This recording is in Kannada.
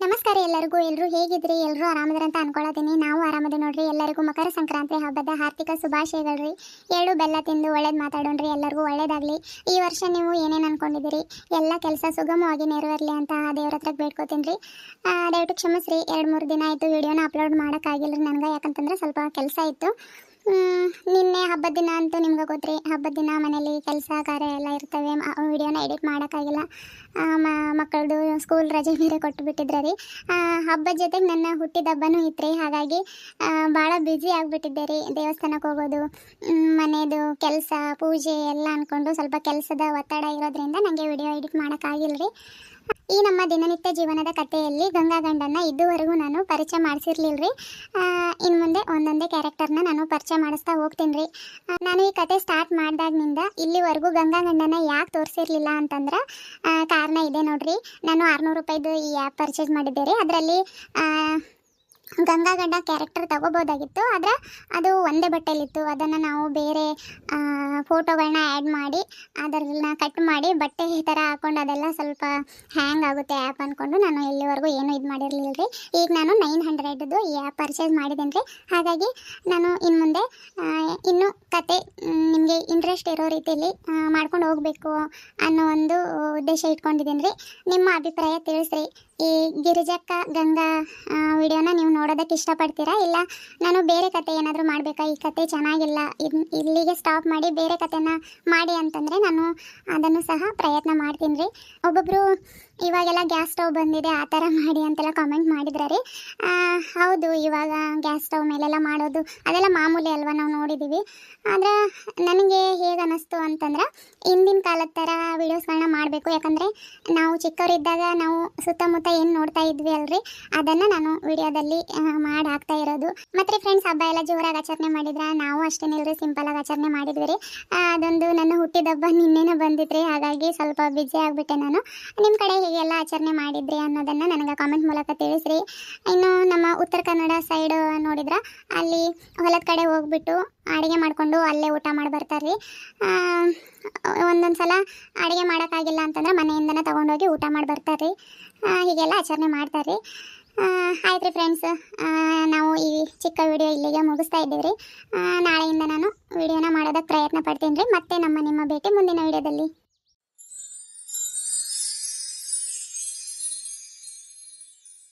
ನಮಸ್ಕಾರ ಎಲ್ಲರಿಗೂ. ಎಲ್ಲರೂ ಹೇಗಿದ್ರಿ? ಎಲ್ಲರೂ ಆರಾಮದ್ರ ಅಂತ ಅನ್ಕೊಳತೀನಿ ನಾವು ಆರಾಮದ ನೋಡ್ರಿ. ಎಲ್ಲರಿಗೂ ಮಕರ ಸಂಕ್ರಾಂತಿ ಹಬ್ಬದ ಹಾರ್ದಿಕ ಶುಭಾಶಯಗಳ್ರಿ. ಎರಡು ಬೆಲ್ಲ ತಿಂದು ಒಳ್ಳೇದು ಮಾತಾಡೋಣ್ರಿ. ಎಲ್ಲರಿಗೂ ಒಳ್ಳೇದಾಗ್ಲಿ. ಈ ವರ್ಷ ನೀವು ಏನೇನು ಅನ್ಕೊಂಡಿದ್ದೀರಿ? ಎಲ್ಲ ಕೆಲಸ ಸುಗಮವಾಗಿ ನೆರವೇರಲಿ ಅಂತ ದೇವ್ರ ಹತ್ರ ಬೇಡ್ಕೋತೀನಿ ರೀ. ದಯವಿಟ್ಟು ಕ್ಷಮಿಸ್ರಿ. ಎರಡು ಮೂರು ದಿನ ಆಯಿತು ವಿಡಿಯೋನ ಅಪ್ಲೋಡ್ ಮಾಡೋಕ್ಕಾಗಿಲ್ಲ ರೀ ನನಗೆ. ಯಾಕಂತಂದ್ರೆ ಸ್ವಲ್ಪ ಕೆಲಸ ಇತ್ತು. ನಿನ್ನೆ ಹಬ್ಬದ ದಿನ ಅಂತೂ ನಿಮ್ಗೆ ಗೊತ್ತ್ರಿ. ಹಬ್ಬದ ದಿನ ಮನೇಲಿ ಕೆಲಸ, ಕಾರ್ಯ ಎಲ್ಲ ಇರ್ತವೆ. ವಿಡಿಯೋನ ಎಡಿಟ್ ಮಾಡೋಕ್ಕಾಗಿಲ್ಲ. ಮಕ್ಕಳದು ಸ್ಕೂಲ್ ರಜೆ ಬೇರೆ ಕೊಟ್ಟು ಬಿಟ್ಟಿದ್ರೆ ರೀ ಹಬ್ಬದ ಜೊತೆಗೆ ನನ್ನ ಹುಟ್ಟಿದ ಹಬ್ಬನೂ ಇತ್ತು ರೀ ಹಾಗಾಗಿ ಭಾಳ ಬ್ಯುಸಿ ಆಗಿಬಿಟ್ಟಿದ್ದೆ ರೀ. ದೇವಸ್ಥಾನಕ್ಕೆ ಹೋಗೋದು ಮನೆಯದು ಕೆಲಸ, ಪೂಜೆ ಎಲ್ಲ ಅಂದ್ಕೊಂಡು ಸ್ವಲ್ಪ ಕೆಲಸದ ಒತ್ತಡ ಇರೋದ್ರಿಂದ ನನಗೆ ವಿಡಿಯೋ ಎಡಿಟ್ ಮಾಡೋಕ್ಕಾಗಿಲ್ಲ ರೀ ಈ ನಮ್ಮ ದಿನನಿತ್ಯ ಜೀವನದ ಕಥೆಯಲ್ಲಿ ಗಂಗಾ ಗಂಡನ್ನ ಇದುವರೆಗೂ ನಾನು ಪರಿಚಯ ಮಾಡಿಸಿರ್ಲಿಲ್ಲ ರೀ ಇನ್ನು ಮುಂದೆ ಒಂದೊಂದೇ ಕ್ಯಾರೆಕ್ಟರ್ನ ನಾನು ಪರಿಚಯ ಮಾಡಿಸ್ತಾ ಹೋಗ್ತೀನಿ ರೀ ನಾನು ಈ ಕತೆ ಸ್ಟಾರ್ಟ್ ಮಾಡಿದಾಗಿನಿಂದ ಇಲ್ಲಿವರೆಗೂ ಗಂಗಾ ಗಂಡನ ಯಾಕೆ ತೋರಿಸಿರ್ಲಿಲ್ಲ ಅಂತಂದ್ರೆ ಕಾರಣ ಇದೆ ನೋಡ್ರಿ. ನಾನು ಆರುನೂರು ರೂಪಾಯಿದು ಈ ಆ್ಯಪ್ ಪರ್ಚೇಸ್ ಮಾಡಿದ್ದೆ ರೀ ಅದರಲ್ಲಿ ಗಂಗಾ ಗಂಡ ಕ್ಯಾರೆಕ್ಟರ್ ತಗೋಬೋದಾಗಿತ್ತು, ಆದರೆ ಅದು ಒಂದೇ ಬಟ್ಟೆಲಿತ್ತು. ಅದನ್ನು ನಾವು ಬೇರೆ ಫೋಟೋಗಳನ್ನ ಆ್ಯಡ್ ಮಾಡಿ ಅದರನ್ನ ಕಟ್ ಮಾಡಿ ಬಟ್ಟೆ ಈ ಥರ ಹಾಕೊಂಡು ಅದೆಲ್ಲ ಸ್ವಲ್ಪ ಹ್ಯಾಂಗ್ ಆಗುತ್ತೆ ಆ್ಯಪ್ ಅಂದ್ಕೊಂಡು ನಾನು ಇಲ್ಲಿವರೆಗೂ ಏನು ಇದು ಮಾಡಿರಲಿಲ್ಲ ರೀ ಈಗ ನಾನು ನೈನ್ ಹಂಡ್ರೆಡ್ದು ಈ ಆ್ಯಪ್ ಪರ್ಚೇಸ್ ಮಾಡಿದ್ದೀನಿ ರೀ ಹಾಗಾಗಿ ನಾನು ಇನ್ನು ಮುಂದೆ ಇನ್ನೂ ಕತೆ ನಿಮಗೆ ಇಂಟ್ರೆಸ್ಟ್ ಇರೋ ರೀತಿಯಲ್ಲಿ ಮಾಡ್ಕೊಂಡು ಹೋಗಬೇಕು ಅನ್ನೋ ಒಂದು ಉದ್ದೇಶ ಇಟ್ಕೊಂಡಿದ್ದೀನಿ ರೀ ನಿಮ್ಮ ಅಭಿಪ್ರಾಯ ತಿಳಿಸ್ರಿ. ಈ ಗಿರಿಜಕ್ಕ ಗಂಗಾ ವಿಡಿಯೋನ ನೀವು ನೋಡೋದಕ್ಕೆ ಇಷ್ಟಪಡ್ತೀರಾ? ಇಲ್ಲ, ನಾನು ಬೇರೆ ಕತೆ ಏನಾದರೂ ಮಾಡಬೇಕಾ? ಈ ಕತೆ ಚೆನ್ನಾಗಿಲ್ಲ. ಇಲ್ಲಿಗೆ ಸ್ಟಾಪ್ ಮಾಡಿ ಬೇರೆ ಕತೆನ ಮಾಡಿ ಅಂತಂದರೆ ನಾನು ಅದನ್ನು ಸಹ ಪ್ರಯತ್ನ ಮಾಡ್ತೀನಿ ರೀ. ಒಬ್ಬೊಬ್ಬರು ಇವಾಗೆಲ್ಲ ಗ್ಯಾಸ್ ಸ್ಟವ್ ಬಂದಿದೆ, ಆ ಥರ ಮಾಡಿ ಅಂತೆಲ್ಲ ಕಾಮೆಂಟ್ ಮಾಡಿದ್ರೆ ರೀ ಹೌದು, ಇವಾಗ ಗ್ಯಾಸ್ ಸ್ಟವ್ ಮೇಲೆಲ್ಲ ಮಾಡೋದು ಅದೆಲ್ಲ ಮಾಮೂಲಿ ಅಲ್ವಾ? ನಾವು ನೋಡಿದ್ದೀವಿ ಆದರೆ, ನನಗೆ ಹೇಗೆ ಅನ್ನಿಸ್ತು ಅಂತಂದ್ರೆ ಹಿಂದಿನ ಕಾಲದ ಥರ ವೀಡಿಯೋಸ್ಗಳನ್ನ ಮಾಡಬೇಕು. ಯಾಕಂದರೆ ನಾವು ಚಿಕ್ಕವರಿದ್ದಾಗ ನಾವು ಸುತ್ತಮುತ್ತ ಏನು ನೋಡ್ತಾ ಇದ್ವಿ ಅಲ್ರಿ, ಅದನ್ನು ನಾನು ವಿಡಿಯೋದಲ್ಲಿ ಮಾಡಿ ಹಾಕ್ತಾ ಇರೋದು. ಮತ್ತು ಫ್ರೆಂಡ್ಸ್ ಹಬ್ಬ ಎಲ್ಲ ಜೋರಾಗಿ ಆಚರಣೆ ಮಾಡಿದ್ರೆ? ನಾವು ಅಷ್ಟೇನಿಲ್ರಿ ಸಿಂಪಲಾಗಿ ಆಚರಣೆ ಮಾಡಿದ್ವಿ ರೀ. ಅದೊಂದು ನನ್ನ ಹುಟ್ಟಿದ ಹಬ್ಬ ನಿನ್ನೆನೇ ಬಂದಿದ್ರಿ ಹಾಗಾಗಿ ಸ್ವಲ್ಪ ಬಿಜಿ ಆಗಿಬಿಟ್ಟೆ ನಾನು. ನಿಮ್ಮ ಕಡೆ ಹೇಗೆಲ್ಲ ಆಚರಣೆ ಮಾಡಿದ್ರಿ ಅನ್ನೋದನ್ನು ನನಗೆ ಕಾಮೆಂಟ್ ಮೂಲಕ ತಿಳಿಸ್ರಿ. ಇನ್ನು ನಮ್ಮ ಉತ್ತರ ಕನ್ನಡ ಸೈಡ್ ನೋಡಿದ್ರೆ, ಅಲ್ಲಿ ಹೊಲದ ಕಡೆ ಹೋಗ್ಬಿಟ್ಟು ಅಡುಗೆ ಮಾಡಿಕೊಂಡು ಅಲ್ಲೇ ಊಟ ಮಾಡಿ ಬರ್ತಾರೆ ರೀ ಒಂದೊಂದು ಸಲ ಅಡುಗೆ ಮಾಡೋಕ್ಕಾಗಿಲ್ಲ ಅಂತಂದ್ರೆ ಮನೆಯಿಂದನೇ ತೊಗೊಂಡೋಗಿ ಊಟ ಮಾಡಿ ಬರ್ತಾರೆ ಹೀಗೆಲ್ಲ ಆಚರಣೆ ಮಾಡ್ತಾರೆ ಆಯ್ತು ರೀ ಫ್ರೆಂಡ್ಸ್ ನಾವು ಈ ಚಿಕ್ಕ ವಿಡಿಯೋ ಇಲ್ಲಿಗೆ ಮುಗಿಸ್ತಾ ಇದ್ದೀವಿ ರೀ ನಾಳೆಯಿಂದ ನಾನು ವಿಡಿಯೋನ ಮಾಡೋದಕ್ಕೆ ಪ್ರಯತ್ನ ಪಡ್ತೀನಿ ರೀ. ಮತ್ತೆ ನಮ್ಮ ನಿಮ್ಮ ಭೇಟಿ ಮುಂದಿನ ವಿಡಿಯೋದಲ್ಲಿ